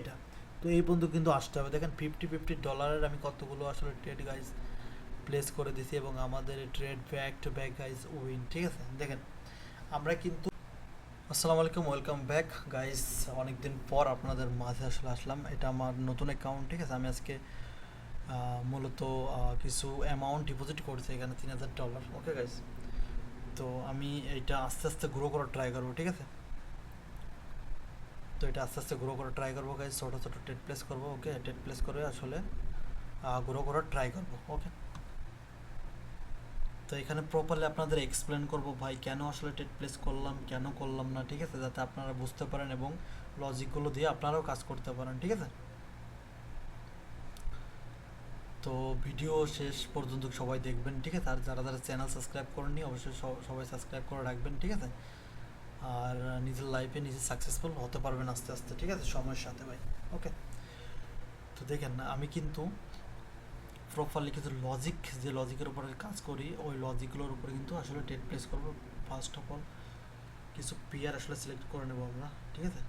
এটা। তো এই পর্যন্ত কিন্তু আসতে হবে। দেখেন ফিফটি ফিফটি ডলারের আমি কতগুলো আসলে ট্রেড গাইজ প্লেস করে দিছি এবং আমাদের trade back to back guys win ঠিক আছে? দেখেন, আমরা কিন্তু আসসালামু আলাইকুম ওয়েলকাম ব্যাক গাইস অনেকদিন পর আপনাদের মাঝে আসলে আসলাম। এটা আমার নতুন অ্যাকাউন্ট ঠিক আছে? আমি আজকে মূলত কিছু অ্যামাউন্ট ডিপোজিট করছি এখানে তিন হাজার ডলার ওকে গাইস তো আমি এটা আস্তে আস্তে গ্রো করার ট্রাই করব, ঠিক আছে? তো এটা আস্তে আস্তে গ্রো করার ট্রাই করব গাইস ছোটো ছোটো টেট প্লেস করব ওকে টেট প্লেস করে আসলে গ্রো করার ট্রাই করব ওকে তো এখানে প্রপারলি আপনাদের এক্সপ্লেন করব, ভাই, কেন আসলে টেট প্লেস করলাম, কেন করলাম না, ঠিক আছে? যাতে আপনারা বুঝতে পারেন এবং লজিকগুলো দিয়ে আপনারাও কাজ করতে পারেন, ঠিক আছে? তো ভিডিও শেষ পর্যন্ত সবাই দেখবেন, ঠিক আছে? আর যারা যারা চ্যানেল সাবস্ক্রাইব করেননি, অবশ্যই সবাই সাবস্ক্রাইব করে রাখবেন, ঠিক আছে? আর নিজের লাইফে নিজে সাকসেসফুল হতে পারবেন আস্তে আস্তে, ঠিক আছে? সময়ের সাথে ভাই। ওকে তো দেখেন না আমি কিন্তু প্রপারলি কিছু লজিক যে লজিকের উপরে কাজ করি, ওই লজিকগুলোর উপরে কিন্তু আসলে টেট প্লেস করব। ফার্স্ট অফ অল কিছু পেয়ার আসলে সিলেক্ট করে নেব আমরা, ঠিক আছে?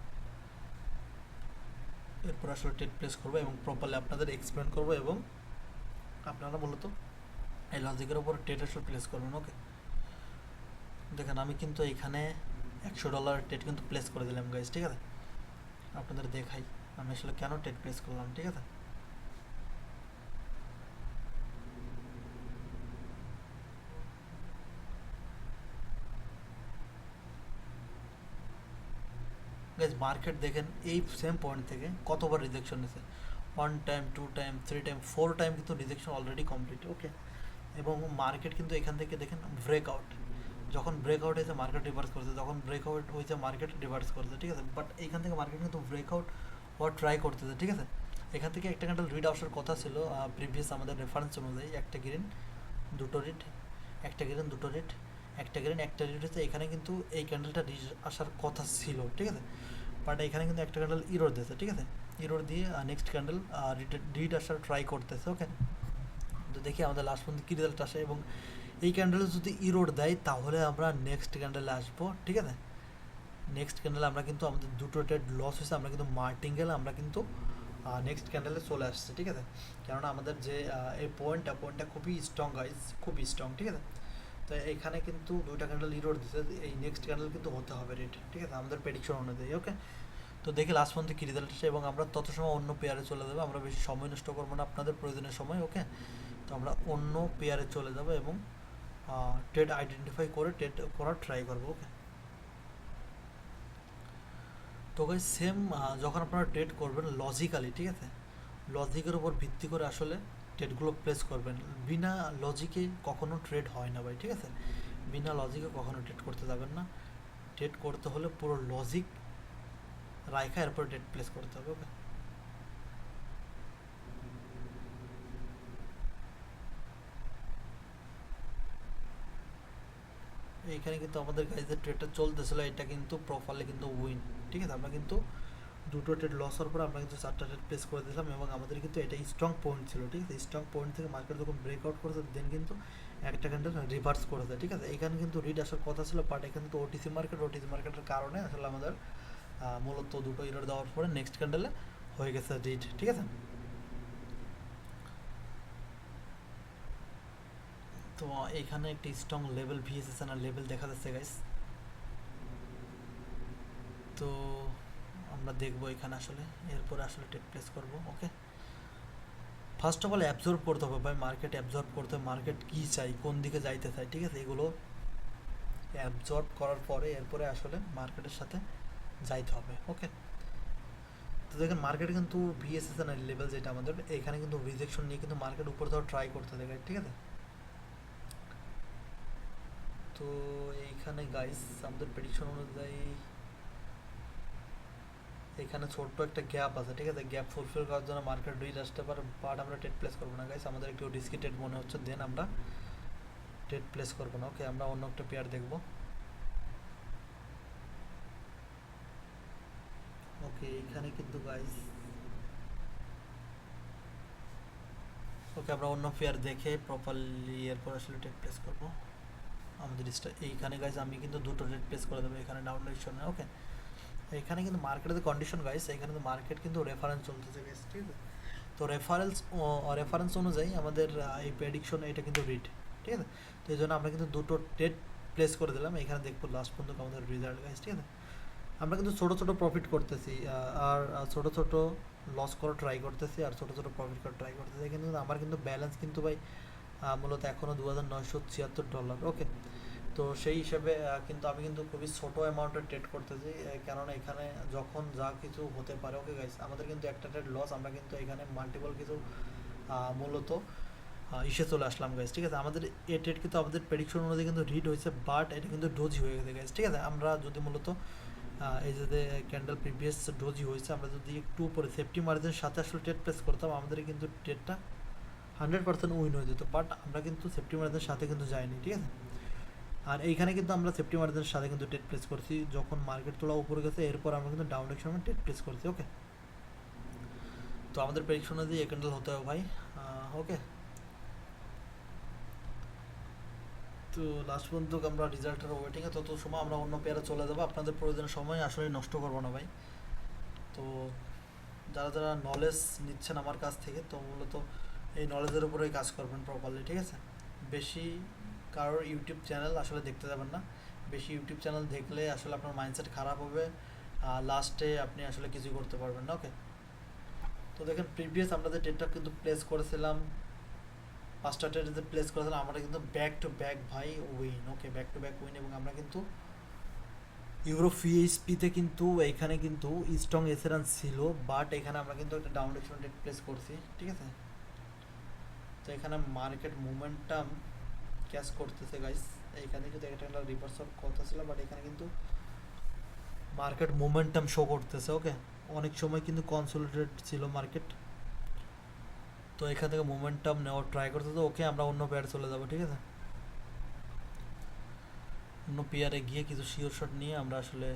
এরপর আসলে টেট প্লেস করব এবং প্রপারলি আপনাদের এক্সপ্লেন করব এবং আপনারা মূলত এই লজিকের উপর টেট আসলে প্লেস করবেন ওকে দেখেন, আমি কিন্তু এখানে একশো ডলার টেট কিন্তু প্লেস করে দিলাম গাইজ ঠিক আছে? আপনাদের দেখাই, আমি আসলে কেন টেট প্লেস করলাম, ঠিক আছে? গাইজ মার্কেট দেখেন, এই সেম পয়েন্ট থেকে কতবার রিজেকশন নিয়েছে one time two time three time four time কিন্তু রিজেকশন অলরেডি কমপ্লিট ওকে এবং মার্কেট কিন্তু এখান থেকে দেখেন ব্রেকআউট যখন ব্রেকআউট হয়েছে মার্কেট রিভার্স করছে, যখন ব্রেকআউট হয়েছে মার্কেট রিভার্স করছে, ঠিক আছে? বাট এখান থেকে মার্কেট কিন্তু ব্রেকআউট হওয়ার ট্রাই করতেছে, ঠিক আছে? এখান থেকে একটা ক্যান্ডেল রিড আসার কথা ছিল প্রিভিয়াস আমাদের রেফারেন্স অনুযায়ী একটা গ্রিন দুটো রিড একটা গ্রিন দুটো রিড একটা গ্রিন একটা রিড হচ্ছে এখানে কিন্তু এই ক্যান্ডেলটা রিড আসার কথা ছিল, ঠিক আছে? বাট এখানে কিন্তু একটা ক্যান্ডেল ইরোর দিয়েছে, ঠিক আছে? ইরোর দিয়ে নেক্সট ক্যান্ডেল রিড আসার ট্রাই করতেছে ওকে তো দেখি আমাদের লাস্ট পর্যন্ত কী রেজাল্ট আসে এবং এই ক্যান্ডেলে যদি ইরোড দেয়, তাহলে আমরা নেক্সট ক্যান্ডেলে আসব, ঠিক আছে? নেক্সট ক্যান্ডেলে আমরা কিন্তু আমাদের দুটো ট্রেড লস হয়েছে, আমরা কিন্তু মার্টিঙ্গেলে আমরা কিন্তু নেক্সট ক্যান্ডেলে চলে আসছে, ঠিক আছে? কেননা আমাদের যে এই পয়েন্টটা পয়েন্টটা খুবই স্ট্রং গাইজ খুবই স্ট্রং ঠিক আছে? তো এখানে কিন্তু দুইটা ক্যান্ডেল ইরোড দিতে এই নেক্সট ক্যান্ডেল কিন্তু হতে হবে রেট ঠিক আছে? আমাদের প্রেডিকশন অনুযায়ী ওকে তো দেখি লাস্ট পর্যন্ত কী রেজাল্ট আসে, এবং আমরা তত সময় অন্য পেয়ারে চলে যাব, আমরা বেশি সময় নষ্ট করব না আপনাদের প্রয়োজনের সময় ওকে তো আমরা অন্য পেয়ারে চলে যাব, এবং ট্রেড আইডেন্টিফাই করে ট্রেড করার ট্রাই করব ওকে তো ওকে সেম যখন আপনারা ট্রেড করবেন লজিক্যালি ঠিক আছে? লজিকের উপর ভিত্তি করে আসলে ট্রেডগুলো প্লেস করবেন। বিনা লজিকে কখনো ট্রেড হয় না ভাই, ঠিক আছে? বিনা লজিকে কখনো ট্রেড করতে যাবেন না। ট্রেড করতে হলে পুরো লজিক রাইখা এরপর ট্রেড প্লেস করতে হবে ওকে এইখানে কিন্তু আমাদের কাছে যে ট্রেডটা চলতেছিল, এটা কিন্তু প্রপারলি কিন্তু উইন ঠিক আছে? আমরা কিন্তু দুটো ট্রেড লস হওয়ার পর আমরা কিন্তু চারটা ট্রেড প্লেস করে দিলাম এবং আমাদের কিন্তু এটা স্ট্রং পয়েন্ট ছিল, ঠিক আছে? স্ট্রং পয়েন্ট থেকে মার্কেট যখন ব্রেকআউট করেছে দেন কিন্তু একটা ক্যান্ডেল রিভার্স করেছে, ঠিক আছে? এখানে কিন্তু রিড আসার কথা ছিল বাট এখানে কিন্তু ওটিসি মার্কেট ওটিসি মার্কেটের কারণে আসলে আমাদের মূলত দুটো ইরোড দেওয়ার পরে নেক্সট ক্যান্ডেলে হয়ে গেছে রিড ঠিক আছে? তো এখানে একটি স্ট্রং লেভেল ভিএসএস আর লেভেল দেখা যাচ্ছে গাইস তো আমরা দেখব এখানে আসলে, এরপরে আসলে টেক প্লেস করব okay first of all absorb করতে হবে, ভাই। মার্কেট অ্যাবজর্ব করতে হবে। মার্কেট কী চাই, কোন দিকে যাইতে চাই, ঠিক আছে? এগুলো অ্যাবজর্ব করার পরে এরপরে আসলে মার্কেটের সাথে যাইতে হবে ওকে তো দেখেন মার্কেট কিন্তু ভিএসএস লেভেল যেটা আমাদের, এখানে কিন্তু রিজেকশন নিয়ে কিন্তু মার্কেট উপরে যাওয়ার ট্রাই করতে থাকে ঠিক আছে? তো এইখানে গাইস আমাদের প্রেডিকশন অনুযায়ী এখানে ছোট্ট একটা গ্যাপ আছে, ঠিক আছে? গ্যাপ ফুলফিল করার জন্য মার্কেট রিড আসতে পারে বাট আমরা টেট প্লেস করব না গাইস আমাদের একটু রিস্কি টেট মনে হচ্ছে দেন আমরা টেট প্লেস করব না ওকে আমরা অন্য একটা পেয়ার দেখব। ওকে এখানে কিন্তু গাইস ওকে আমরা অন্য পেয়ার দেখে প্রপারলি এরপর আসলে টেট প্লেস করব। আমাদের এইখানে গাইজ আমি কিন্তু দুটো রেট প্লেস করে দেবো, এখানে ডাউন ওকে এখানে কিন্তু মার্কেটের কন্ডিশন গাইস এখানে কিন্তু মার্কেট কিন্তু রেফারেন্স চলতেছে গাইস ঠিক আছে? তো রেফারেন্স রেফারেন্স অনুযায়ী আমাদের এই প্রেডিকশন এটা কিন্তু রিড ঠিক আছে? তো এই জন্য আমরা কিন্তু দুটো ডেট প্লেস করে দিলাম, এখানে দেখব লাস্ট পর্যন্ত আমাদের রেজাল্ট গাইস ঠিক আছে? আমরা কিন্তু ছোটো ছোটো প্রফিট করতেছি আর ছোটো ছোট লস করা ট্রাই করতেছি, আর ছোটো ছোটো প্রফিট করা ট্রাই করতেছি। কিন্তু আমার কিন্তু ব্যালেন্স কিন্তু ভাই মূলত এখনও দু হাজার নয়শো ছিয়াত্তর ডলার ওকে তো সেই হিসেবে কিন্তু আমি কিন্তু খুবই ছোট অ্যামাউন্টে ট্রেড আহ, কেননা এখানে যখন যা কিছু হতে পারে ওকে গাইস আমাদের কিন্তু একটা ট্রেড লস আমরা কিন্তু এখানে মাল্টিপল কিছু মূলত ইসে চলে আসলাম গাইস ঠিক আছে? আমাদের এ ট্রেড কিন্তু আমাদের প্রেডিকশন অনুযায়ী কিন্তু রিড হয়েছে বাট এটা কিন্তু ডোজি হয়ে গেছে গাইস ঠিক আছে? আমরা যদি মূলত এই যে ক্যান্ডেল প্রিভিয়াস ডোজি হয়েছে আমরা যদি একটু উপরে সেফটি মার্জিনের সাথে আসলে ট্রেড প্লেস করতাম আমাদের কিন্তু ট্রেডটা হান্ড্রেড পার্সেন্ট উইন হয়ে যেত বাট আমরা কিন্তু সেফটি মার্জিনের সাথে কিন্তু যাইনি, ঠিক আছে? আর এইখানে কিন্তু আমরা সেফটি মার্জিনের সাথে কিন্তু ট্রেড প্লেস করছি, যখন মার্কেট তোলা উপরে গেছে, এরপর আমরা কিন্তু ডাউন ডিরেকশনে ট্রেড প্লেস করছি ওকে তো আমাদের প্রেডিকশন অনুযায়ী ক্যান্ডেল হতে হবে ভাই ওকে তো লাস্ট পর্যন্ত আমরা রেজাল্টের ওয়েটিংয়ে তত সময় আমরা অন্য পেয়ারে চলে যাব, আপনাদের প্রয়োজনের সময় আসলে নষ্ট করব না ভাই। তো যারা যারা নলেজ নিচ্ছেন আমার কাছ থেকে, তো মূলত এই নলেজের উপরেই কাজ করবেন প্রপারলি ঠিক আছে? বেশি কারোর ইউটিউব চ্যানেল আসলে দেখতে যাবেন না। বেশি ইউটিউব চ্যানেল দেখলে আসলে আপনার মাইন্ডসেট খারাপ হবে লাস্টে আপনি আসলে কিছু করতে পারবেন না ওকে তো দেখেন প্রিভিয়াস আমরা যে ট্রেডটা কিন্তু প্লেস করেছিলাম, পাঁচটা ট্রেডে যে প্লেস করেছিলাম, আমরা কিন্তু ব্যাক টু ব্যাক ভাই win okay back to back win এবং আমরা কিন্তু ইউরো পিতে কিন্তু, এখানে কিন্তু স্ট্রং এসেরান ছিল বাট এখানে আমরা কিন্তু একটা ডাউন ট্রেড প্লেস করছি, ঠিক আছে? তো এখানে মার্কেট মুভমেন্টাম ক্যাশ করতেছে গাইস এইখানে কিন্তু একটা একটা রিভার্স কথা ছিল বাট এখানে কিন্তু মার্কেট মোমেন্টাম শো করতেছে ওকে অনেক সময় কিন্তু কনসোলিডেট ছিল মার্কেট তো এখান থেকে মোমেন্টাম নেওয়ার ট্রাই করতেছে ওকে আমরা অন্য পেয়ারে চলে যাব, ঠিক আছে? অন্য পেয়ারে গিয়ে কিছু শিওর শট নিয়ে আমরা আসলে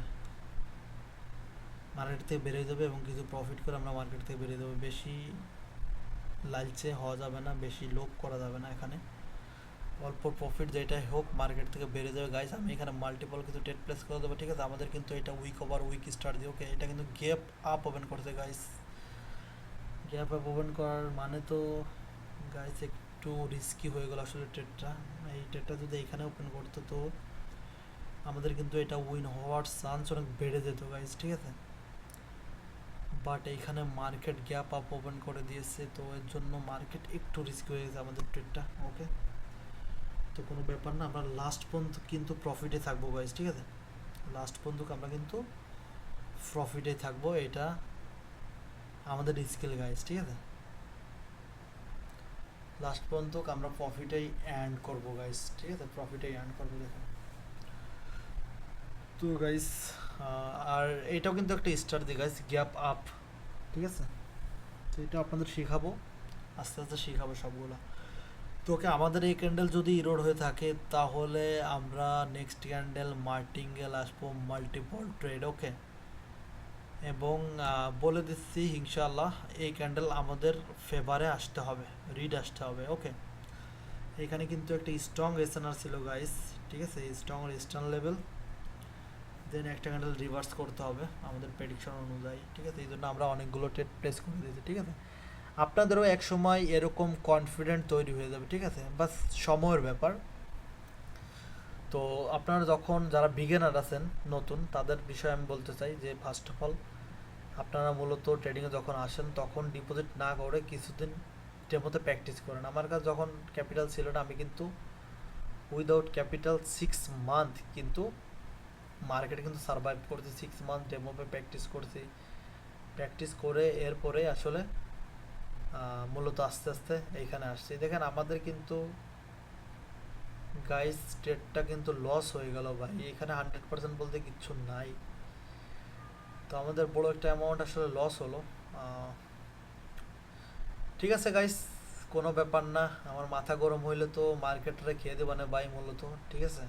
মার্কেট থেকে বেরিয়ে যাবে এবং কিছু প্রফিট করে আমরা মার্কেট থেকে বেরিয়ে যাব। বেশি লালচে হওয়া যাবে না, বেশি লোক করা যাবে না এখানে। অল্প প্রফিট যেটাই হোক মার্কেট থেকে বেড়ে যাবে। গাইস আমি এখানে মাল্টিপল কিছু টেট প্লেস করে দেবো, ঠিক আছে? আমাদের কিন্তু এটা উইক ওভার উইক স্টার দিয়ে ওকে এটা কিন্তু গ্যাপ আপ ওপেন করছে গাইস গ্যাপ আপ ওপেন করার মানে তো গাইস একটু রিস্কি হয়ে গেল আসলে ট্রেডটা এই ট্রেডটা যদি এখানে ওপেন করতো তো, আমাদের কিন্তু এটা উইন হওয়ার চান্স অনেক বেড়ে যেত গাইস ঠিক আছে? বাট এইখানে মার্কেট গ্যাপ আপ ওপেন করে দিয়েছে, তো এর জন্য মার্কেট একটু রিস্ক হয়ে গেছে আমাদের ট্রেডটা ওকে তো কোনো ব্যাপার না, আমরা লাস্ট পর্যন্ত কিন্তু প্রফিটে থাকব গাইস ঠিক আছে? লাস্ট পর্যন্ত আমরা কিন্তু প্রফিটে থাকব, এটা আমাদের স্কিল গাইস ঠিক আছে? লাস্ট পর্যন্ত আমরা প্রফিটেই অ্যান্ড করব গাইস ঠিক আছে? প্রফিটেই অ্যান্ড করব দেখুন। তো গাইস আর এটাও কিন্তু একটা স্টার দিই গাইস গ্যাপ আপ ঠিক আছে? তো এটা আপনাদের শেখাবো, আস্তে আস্তে শেখাবো সবগুলো। তো ওকে, আমাদের এই ক্যান্ডেল যদি ইরোড হয়ে থাকে, তাহলে আমরা নেক্সট ক্যান্ডেল মার্টিঙ্গেল আসব মাল্টিপল ট্রেড ওকে? এবং বলে দিচ্ছি, ইনশাআল্লাহ, এই ক্যান্ডেল আমাদের ফেভারে আসতে হবে রিড আসতে হবে, ওকে? এখানে কিন্তু একটা স্ট্রং এসএনআর ছিল গাইস ঠিক আছে? স্ট্রং রেস্টার্ন লেভেল দেন একটা ক্যান্ডেল রিভার্স করতে হবে আমাদের প্রেডিকশন অনুযায়ী, ঠিক আছে? এই জন্য আমরা অনেকগুলো ট্রেড প্লেস করে দিয়েছি, ঠিক আছে? আপনাদেরও এক সময় এরকম কনফিডেন্ট তৈরি হয়ে যাবে, ঠিক আছে? বাস সময়ের ব্যাপার। তো আপনারা যখন যারা বিগিনার আছেন, নতুন, তাদের বিষয়ে আমি বলতে চাই যে ফার্স্ট অফ অল আপনারা মূলত ট্রেডিংয়ে যখন আসেন, তখন ডিপোজিট না করে কিছুদিন ডেমোতে প্র্যাকটিস করেন। আমার কাছে যখন ক্যাপিটাল ছিল না, আমি কিন্তু উইদাউট ক্যাপিটাল সিক্স মান্থ কিন্তু মার্কেটে কিন্তু সার্ভাইভ করছি সিক্স মান্থ ডেমোপে প্র্যাকটিস করছি। প্র্যাকটিস করে এরপরে আসলে মূলত আস্তে আস্তে এইখানে আসছি। দেখেন আমাদের কিন্তু গাইস ট্রেডটা কিন্তু লস হয়ে গেল ভাই। এখানে হান্ড্রেড পার্সেন্ট বলতে কিচ্ছু নাই। তো আমাদের বড় একটা অ্যামাউন্ট আসলে লস হলো। ঠিক আছে গাইস কোনো ব্যাপার না। আমার মাথা গরম হইলে তো মার্কেটে খেয়ে দেবে না ভাই মূলত। ঠিক আছে?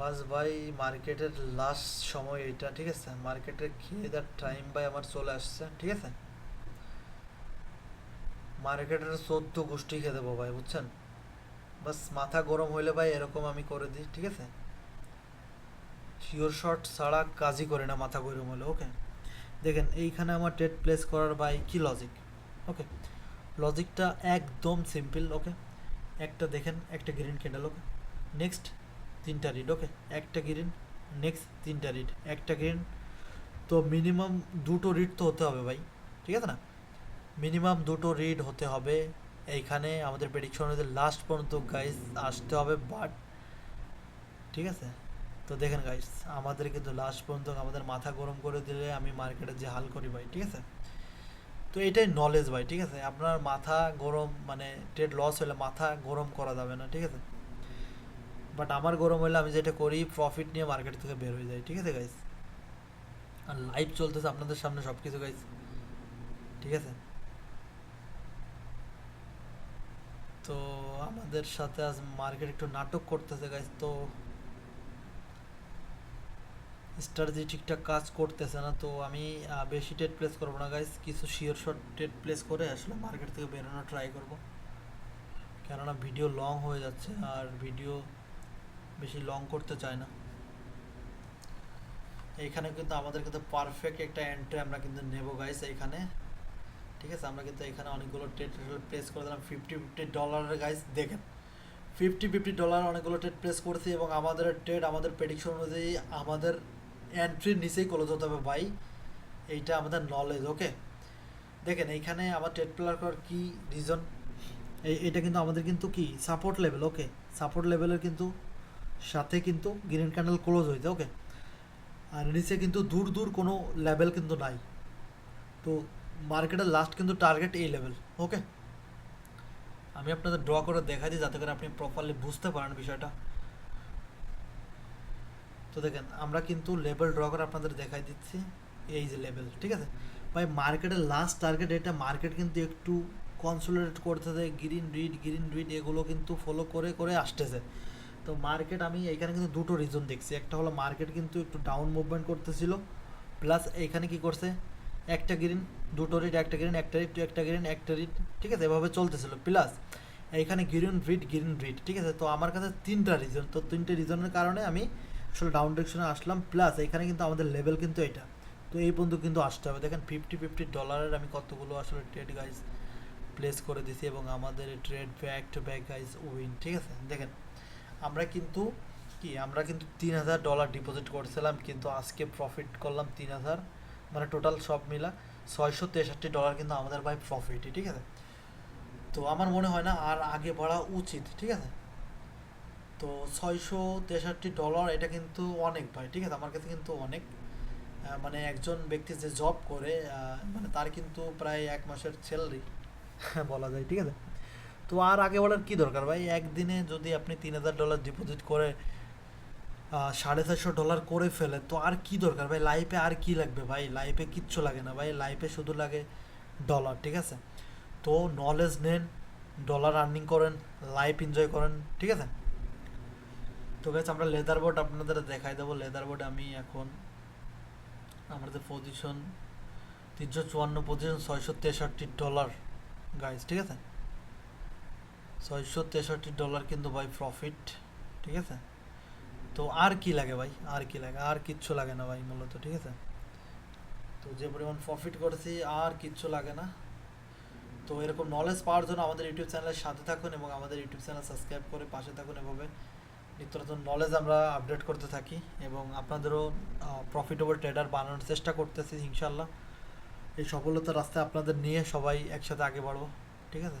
বাস ভাই, মার্কেটের লাস্ট সময় এটা, ঠিক আছে? মার্কেটে খেয়ে দেওয়ার টাইম ভাই আমার চলে আসছে, ঠিক আছে? মার্কেটের চোদ্দ গোষ্ঠী খেয়ে দেবো ভাই, বুঝছেন? বাস মাথা গরম হইলে ভাই এরকম আমি করে দিই, ঠিক আছে? শিওর শট ছাড়া কাজই করে না মাথা গরম হলে ওকে দেখেন, এইখানে আমার ট্রেড প্লেস করার বাই কি লজিক ওকে লজিকটা একদম সিম্পল ওকে একটা দেখেন, একটা গ্রিন ক্যান্ডেল ওকে নেক্সট তিনটা রিড ওকে একটা গ্রিন নেক্সট তিনটা রিড একটা গ্রিন তো মিনিমাম দুটো রিড তো হতে হবে ভাই, ঠিক আছে না? মিনিমাম দুটো রিড হতে হবে। এইখানে আমাদের প্রেডিকশন হচ্ছে লাস্ট পর্যন্ত গাইস আসতে হবে বাট ঠিক আছে? তো দেখেন গাইস আমাদের কিন্তু লাস্ট পর্যন্ত আমাদের মাথা গরম করে দিলে আমি মার্কেটে যে হাল করি ভাই, ঠিক আছে? তো এটাই নলেজ ভাই, ঠিক আছে? আপনার মাথা গরম মানে ট্রেড লস হলে মাথা গরম করা যাবে না, ঠিক আছে? বাট আমার গরম হলে আমি যেটা করি প্রফিট নিয়ে মার্কেট থেকে বের হয়ে যাই, ঠিক আছে গাইস আর লাইভ চলতেছে আপনাদের সামনে সব কিছু গাইস ঠিক আছে? তো আমাদের সাথে আজ মার্কেট একটু নাটক করতেছে গাইস তো স্ট্র্যাটেজি ঠিকঠাক কাজ করতেছে না, তো আমি বেশি ট্রেড প্লেস করব না গাইস কিছু শিওর শট ট্রেড প্লেস করে আসলে মার্কেট থেকে বেরোনো ট্রাই করব। কেননা ভিডিও লং হয়ে যাচ্ছে, আর ভিডিও বেশি লং করতে চায় না। এইখানে কিন্তু আমাদের কিন্তু পারফেক্ট একটা এন্ট্রি আমরা কিন্তু নেব গাইস এইখানে ঠিক আছে? আমরা কিন্তু এখানে অনেকগুলো ট্রেড প্লেস করে দিলাম। ফিফটি ফিফটি ডলারের গাইস দেখেন। ফিফটি ফিফটি ডলার অনেকগুলো ট্রেড প্লেস করেছি এবং আমাদের ট্রেড আমাদের প্রেডিকশন অনুযায়ী আমাদের এন্ট্রির নিচেই ক্লোজ হতে হবে ভাই। এইটা আমাদের নলেজ ওকে দেখেন, এইখানে আমার ট্রেড প্লেয়ার করার কী রিজন এই এটা কিন্তু আমাদের কিন্তু কি সাপোর্ট লেভেল ওকে সাপোর্ট লেভেলের কিন্তু সাথে কিন্তু গ্রিন ক্যান্ডেল ক্লোজ হয়েছে ওকে? আর নিচে কিন্তু দূর দূর কোনো লেভেল কিন্তু নাই। তো মার্কেটের লাস্ট কিন্তু টার্গেট এই লেভেল ওকে? আমি আপনাদের ড্র করে দেখাই দিই যাতে করে আপনি প্রপারলি বুঝতে পারেন বিষয়টা। তো দেখেন, আমরা কিন্তু লেভেল ড্র করে আপনাদের দেখাই দিচ্ছি এই যে লেভেল ঠিক আছে? ভাই, মার্কেটের লাস্ট টার্গেট এটা মার্কেট কিন্তু একটু কনসোলিডেট করতেছে গ্রিন রিড গ্রিন রিড এগুলো কিন্তু ফলো করে করে আসতেছে। তো মার্কেট আমি এখানে কিন্তু দুটো রিজন দেখছি। একটা হলো মার্কেট কিন্তু একটু ডাউন মুভমেন্ট করতেছিল প্লাস এখানে কি করছে? একটা গ্রিন দুটো রিড একটা গ্রিন একটা রিড একটা গ্রিন একটা রিড ঠিক আছে? এভাবে চলতেছিল। প্লাস এইখানে গ্রিন রিট গ্রিন রিড ঠিক আছে? তো আমার কাছে তিনটা রিজন তো তিনটে রিজনের কারণে আমি আসলে ডাউন ডিরেকশনে আসলাম প্লাস এখানে কিন্তু আমাদের লেভেল কিন্তু এটা। তো এই পর্যন্ত কিন্তু আসতে হবে। দেখেন ফিফটি ফিফটি ডলারের আমি কতগুলো আসলে ট্রেড গাইজ প্লেস করে দিছি এবং আমাদের trade back to back guys win ঠিক আছে? দেখেন। আমরা কিন্তু কি, আমরা কিন্তু তিন হাজার ডলার ডিপোজিট করছিলাম, কিন্তু আজকে প্রফিট করলাম তিন হাজার মানে টোটাল সব মিলা ছয়শো তেষট্টি ডলার কিন্তু আমাদের ভাই প্রফিটই ঠিক আছে? তো আমার মনে হয় না আর আগে বাড়া উচিত, ঠিক আছে? তো ছয়শো তেষট্টি ডলার এটা কিন্তু অনেক ভাই, ঠিক আছে? আমার কাছে কিন্তু অনেক। মানে একজন ব্যক্তি যে জব করে মানে তার কিন্তু প্রায় এক মাসের স্যালারি বলা যায়, ঠিক আছে? তো আর আগে বলার কি দরকার ভাই? একদিনে যদি আপনি তিন হাজার ডলার ডিপোজিট করে সাড়ে চারশো ডলার করে ফেলে তো আর কি দরকার ভাই? লাইফে আর কি লাগবে ভাই? লাইফে কিচ্ছু লাগে না ভাই। লাইফে শুধু লাগে ডলার ঠিক আছে? তো নলেজ নেন ডলার আর্নিং করেন লাইফ এনজয় করেন, ঠিক আছে? তো গাছ আমরা লেদার বোর্ড আপনাদের দেখাই দেবো। লেদার বোর্ড আমি এখন আমাদের পজিশন তিনশো চুয়ান্ন পজিশন ছয়শো তেষট্টি ডলার গাইজ ঠিক আছে? ছয়শো তেষট্টি ডলার কিন্তু ভাই প্রফিট ঠিক আছে? তো আর কি লাগে ভাই? আর কি লাগে? আর কিচ্ছু লাগে না ভাই মূলত, ঠিক আছে? তো যে পরিমাণ প্রফিট করেছি, আর কিচ্ছু লাগে না। তো এরকম নলেজ পাওয়ার জন্য আমাদের ইউটিউব চ্যানেলের সাথে থাকুন এবং আমাদের ইউটিউব চ্যানেল সাবস্ক্রাইব করে পাশে থাকুন এভাবে নিত্য নতুন নলেজ আমরা আপডেট করতে থাকি এবং আপনাদেরও প্রফিটেবল ট্রেডার বানানোর চেষ্টা করতেছি ইনশাল্লাহ এই সফলতার রাস্তায় আপনাদের নিয়ে সবাই একসাথে আগে বাড়বো, ঠিক আছে?